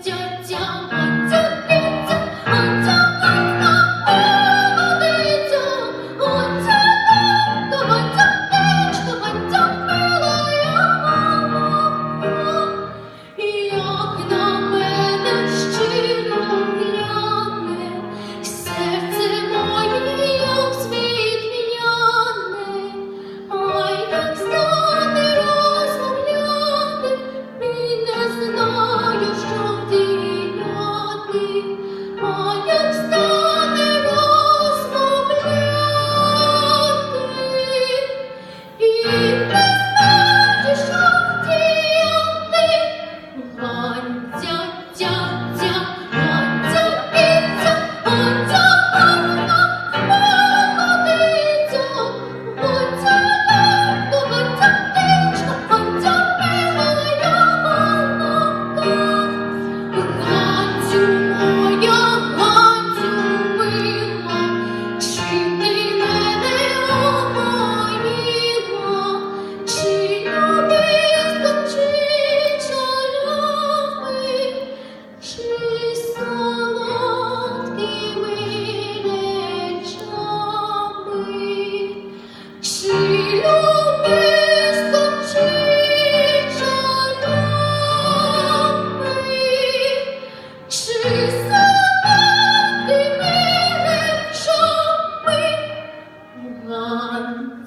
叫叫叫！one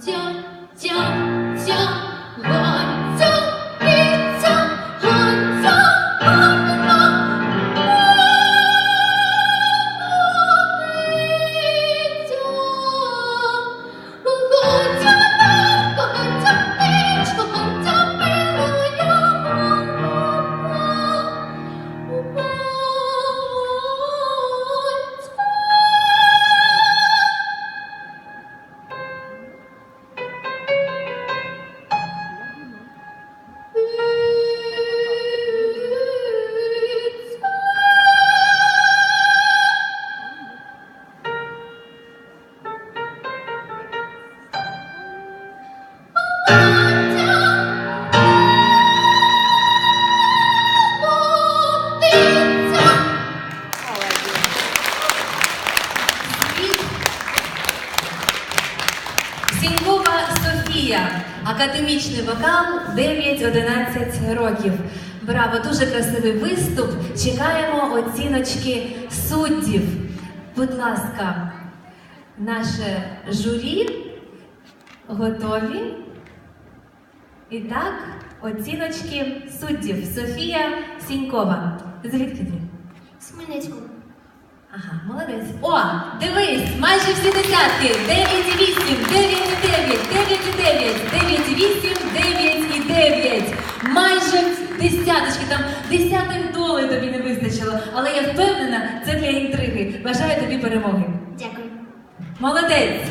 Сінькова Софія. Академічний вокал 9-11 років. Браво, дуже красивий виступ. Чекаємо оціночки суддів. Будь ласка, наше журі готові. І так, оціночки суддів. Софія Сінькова. Звідки ти? З Хмельницького. Ага, молодець. О, дивись, майже всі десятки. 9,8, 9,9, десяточки, там десятих долей тобі не вистачило. Але я впевнена, це для інтриги. Бажаю тобі перемоги. Дякую. Молодець!